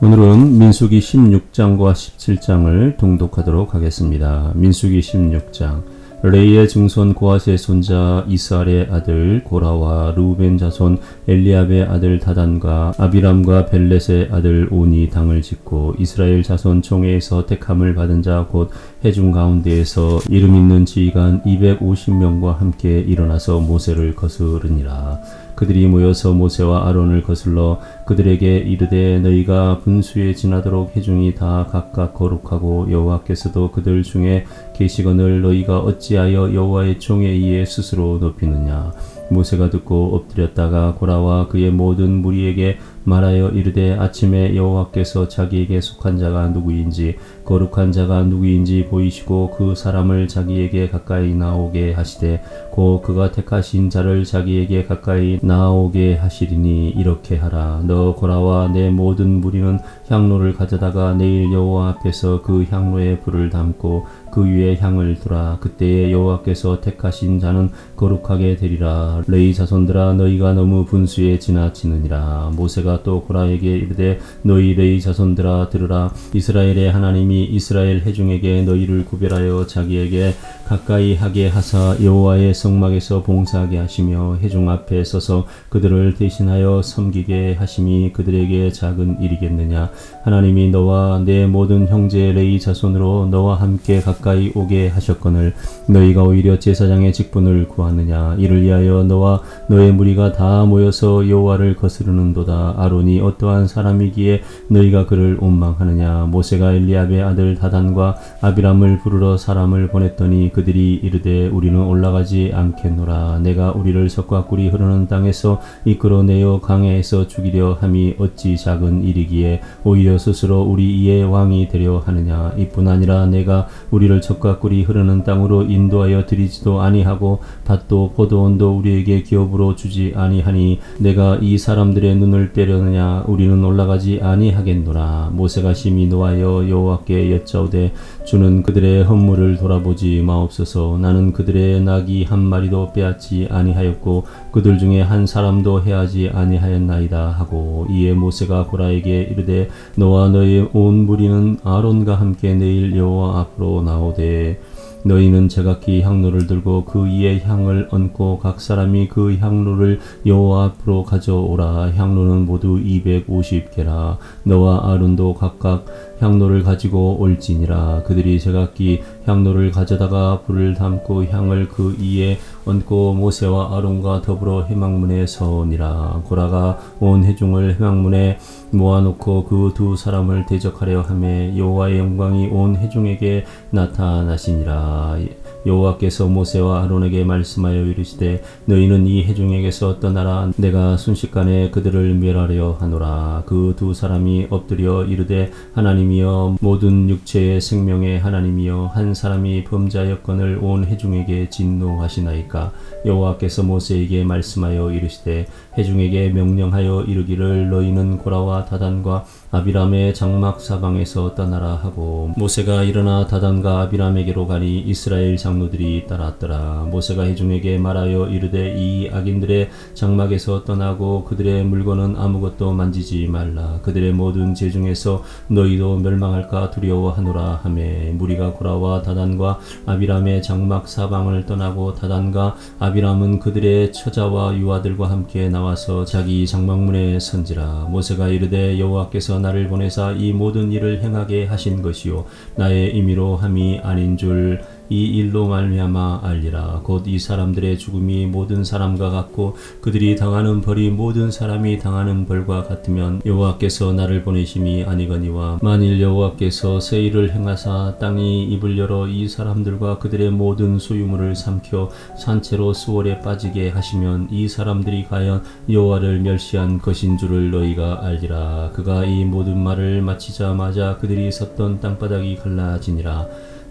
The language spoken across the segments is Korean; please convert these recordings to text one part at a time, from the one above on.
오늘은 민수기 16장과 17장을 동독하도록 하겠습니다. 민수기 16장 레이의 증손 고아스의 손자 이스알의 아들 고라와 루벤 자손 엘리압의 아들 다단과 아비람과 벨렛의 아들 온이 당을 짓고 이스라엘 자손 총회에서 택함을 받은 자 곧 해중 가운데에서 이름 있는 지휘관 250명과 함께 일어나서 모세를 거스르니라 그들이 모여서 모세와 아론을 거슬러 그들에게 이르되 너희가 분수에 지나도록 해중이 다 각각 거룩하고 여호와께서도 그들 중에 계시거늘 너희가 어찌하여 여호와의 총에 의해 스스로 높이느냐? 모세가 듣고 엎드렸다가 고라와 그의 모든 무리에게 말하여 이르되 아침에 여호와께서 자기에게 속한 자가 누구인지 거룩한 자가 누구인지 보이시고 그 사람을 자기에게 가까이 나오게 하시되 고 그가 택하신 자를 자기에게 가까이 나오게 하시리니 이렇게 하라. 너 고라와 내 모든 무리는 향로를 가져다가 내일 여호와 앞에서 그 향로에 불을 담고 그 위에 향을 두라. 그때에 여호와께서 택하신 자는 거룩하게 되리라. 레이 자손들아 너희가 너무 분수에 지나치느니라. 모세가 또 고라에게 이르되 너희 레이 자손들아 들으라. 이스라엘의 하나님이 이스라엘 회중에게 너희를 구별하여 자기에게 가까이 하게 하사 여호와의 성막에서 봉사하게 하시며 회중 앞에 서서 그들을 대신하여 섬기게 하심이 그들에게 작은 일이겠느냐. 하나님이 너와 내 모든 형제 레이 자손으로 너와 함께 가까이 오게 하셨거늘 너희가 오히려 제사장의 직분을 구하느냐. 이를 위하여 너와 너의 무리가 다 모여서 여호와를 거스르는도다 아론이 어떠한 사람이기에 너희가 그를 원망하느냐? 모세가 엘리압의 아들 다단과 아비람을 부르러 사람을 보냈더니 그들이 이르되 우리는 올라가지 않겠노라. 내가 우리를 석과 꿀이 흐르는 땅에서 이끌어내어 강해에서 죽이려 함이 어찌 작은 일이기에 오히려 스스로 우리 이의 왕이 되려 하느냐? 이뿐 아니라 내가 우리를 젖과 꿀이 흐르는 땅으로 인도하여 드리지도 아니하고 밭도 포도원도 우리에게 기업으로 주지 아니하니 내가 이 사람들의 눈을 때려 느냐? 우리는 올라가지 아니하겠노라. 모세가 심히 노하여 여호와께 여짜오되 주는 그들의 헌물을 돌아보지 마옵소서. 나는 그들의 낙이 한 마리도 빼앗지 아니하였고 그들 중에 한 사람도 해하지 아니하였나이다 하고 이에 모세가 고라에게 이르되 너와 너의 온 무리는 아론과 함께 내일 여호와 앞으로 나오되 너희는 제각기 향로를 들고 그 위에 향을 얹고 각 사람이 그 향로를 여호와 앞으로 가져오라. 향로는 모두 250개라. 너와 아론도 각각 향로를 가지고 올지니라. 그들이 제각기 향로를 가져다가 불을 담고 향을 그 위에 얹고 모세와 아론과 더불어 해망문에 서니라. 고라가 온 회중을 해망문에 모아놓고 그 두 사람을 대적하려 하매 여호와의 영광이 온 회중에게 나타나시니라 여호와께서 모세와 아론에게 말씀하여 이르시되 너희는 이 회중에게서 떠나라. 내가 순식간에 그들을 멸하려 하노라. 그 두 사람이 엎드려 이르되 하나님이여 모든 육체의 생명의 하나님이여 한 사람이 범자였건을 온 회중에게 진노하시나이까? 여호와께서 모세에게 말씀하여 이르시되 회중에게 명령하여 이르기를 너희는 고라와 다단과 아비람의 장막 사방에서 떠나라 하고 모세가 일어나 다단과 아비람에게로 가니 이스라엘 장로들이 따랐더라. 모세가 회중에게 말하여 이르되 이 악인들의 장막에서 떠나고 그들의 물건은 아무것도 만지지 말라. 그들의 모든 재 중에서 너희도 멸망할까 두려워하노라 하매 무리가 고라와 다단과 아비람의 장막 사방을 떠나고 다단과 아비람은 그들의 처자와 유아들과 함께 나와서 자기 장막문에 선지라. 모세가 이르되 여호와께서 나를 보내사 이 모든 일을 행하게 하신 것이요. 나의 임의로 함이 아닌 줄 이 일로 말미암아 알리라. 곧 이 사람들의 죽음이 모든 사람과 같고 그들이 당하는 벌이 모든 사람이 당하는 벌과 같으면 여호와께서 나를 보내심이 아니거니와 만일 여호와께서 새 일을 행하사 땅이 입을 열어 이 사람들과 그들의 모든 소유물을 삼켜 산채로 수월에 빠지게 하시면 이 사람들이 과연 여호와를 멸시한 것인 줄을 너희가 알리라. 그가 이 모든 말을 마치자마자 그들이 섰던 땅바닥이 갈라지니라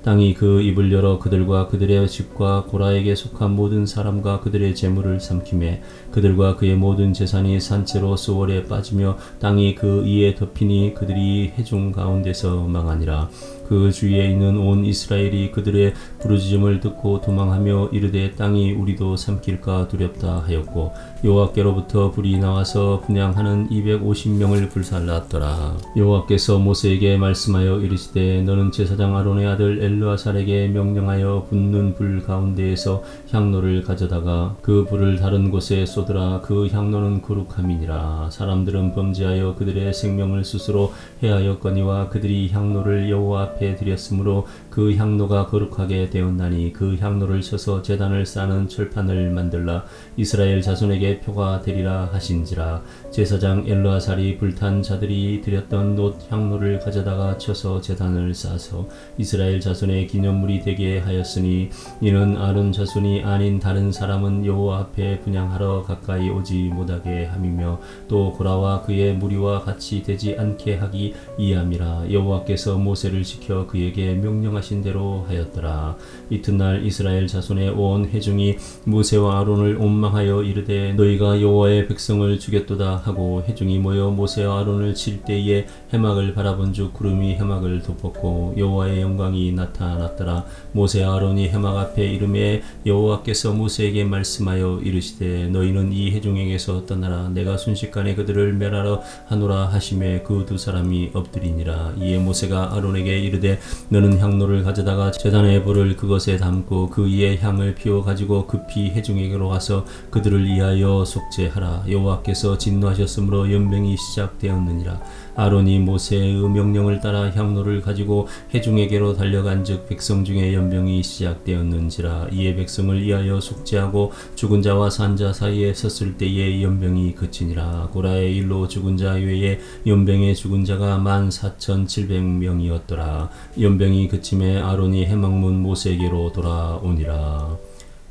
땅이 그 입을 열어 그들과 그들의 집과 고라에게 속한 모든 사람과 그들의 재물을 삼킴에 그들과 그의 모든 재산이 산채로 수월에 빠지며 땅이 그 이에 덮이니 그들이 해중 가운데서 망하니라 그 주위에 있는 온 이스라엘이 그들의 부르짖음을 듣고 도망하며 이르되 땅이 우리도 삼킬까 두렵다 하였고 여호와께로부터 불이 나와서 분양하는 250명을 불살랐더라. 여호와께서 모세에게 말씀하여 이르시되 너는 제사장 아론의 아들 엘르아살에게 명령하여 붙는 불 가운데에서 향로를 가져다가 그 불을 다른 곳에 쏟으라. 그 향로는 거룩함이니라. 사람들은 범죄하여 그들의 생명을 스스로 해하였거니와 그들이 향로를 여호와 앞에 드렸으므로 그 향로가 거룩하게 되었나니 그 향로를 쳐서 제단을 쌓는 철판을 만들라. 이스라엘 자손에게 표가 되리라 하신지라. 제사장 엘르아살이 불탄 자들이 드렸던 놋 향로를 가져다가 쳐서 제단을 쌓아서 이스라엘 자손의 기념물이 되게 하였으니 이는 아론 자손이 아닌 다른 사람은 여호와 앞에 분양하러 가까이 오지 못하게 함이며 또 고라와 그의 무리와 같이 되지 않게 하기 이함이라. 여호와께서 모세를 시켜 그에게 명령하신 대로 하였더라. 이튿날 이스라엘 자손의 온 회중이 모세와 아론을 원망하여 이르되 너희가 여호와의 백성을 죽였도다 하고 회중이 모여 모세와 아론을 칠 때에 해막을 바라본 즉 구름이 해막을 덮었고 여호와의 영광이 나타났더라. 모세와 아론이 해막 앞에 이름에 여호와께서 모세에게 말씀하여 이르시되 너희는 이 회중에게서 떠나라. 내가 순식간에 그들을 멸하러 하노라 하심에 그 두 사람이 엎드리니라. 이에 모세가 아론에게 이르되 너는 향로를 가져다가 제단의 불을 그것에 담고 그 위에 향을 피워 가지고 급히 회중에게로 가서 그들을 위하여 속죄하라. 여호와께서 진노하셨으므로 연병이 시작되었느니라. 아론이 모세의 명령을 따라 향로를 가지고 회중에게로 달려간즉 백성 중에 연병이 시작되었는지라. 이에 백성을 위하여 속죄하고 죽은 자와 산자 사이에 섰을 때에 연병이 그치니라. 고라의 일로 죽은 자 외에 연병에 죽은 자가 만 사천 칠백 명이었더라 연병이 그침에 아론이 해막문 모세에게로 돌아오니라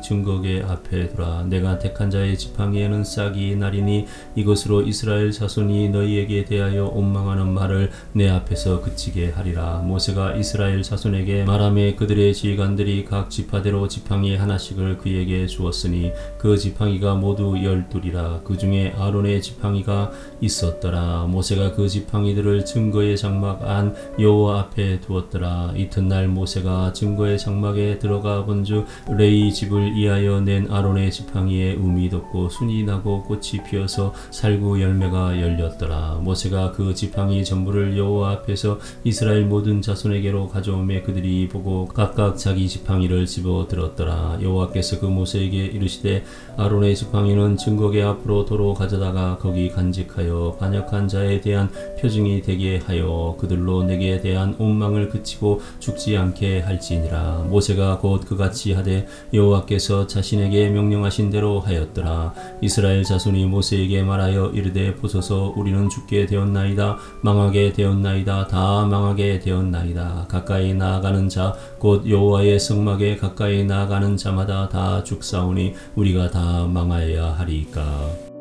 증거계 앞에 두라 내가 택한 자의 지팡이에는 싹이 나리니 이것으로 이스라엘 자손이 너희에게 대하여 원망하는 말을 내 앞에서 그치게 하리라. 모세가 이스라엘 자손에게 말하며 그들의 지휘관들이 각 지파대로 지팡이 하나씩을 그에게 주었으니 그 지팡이가 모두 열둘이라. 그 중에 아론의 지팡이가 있었더라. 모세가 그 지팡이들을 증거의 장막 안 여호와 앞에 두었더라. 이튿날 모세가 증거의 장막에 들어가 본즉 레이 집을 이하여 낸 아론의 지팡이에 음이 돋고 순이 나고 꽃이 피어서 살구 열매가 열렸더라. 모세가 그 지팡이 전부를 여호와 앞에서 이스라엘 모든 자손에게로 가져오매 그들이 보고 각각 자기 지팡이를 집어 들었더라. 여호와께서 그 모세에게 이르시되 아론의 지팡이는 증거계 앞으로 도로 가져다가 거기 간직하여 반역한 자에 대한 표징이 되게 하여 그들로 내게 대한 원망을 그치고 죽지 않게 할지니라. 모세가 곧 그같이 하되 여호와께서 자신에게 명령하신 대로 하였더라. 이스라엘 자손이 모세에게 말하여 이르되 보소서 우리는 죽게 되었나이다. 망하게 되었나이다. 다 망하게 되었나이다. 가까이 나아가는 자 곧 여호와의 성막에 가까이 나아가는 자마다 다 죽사오니 우리가 다 망하여야 하리까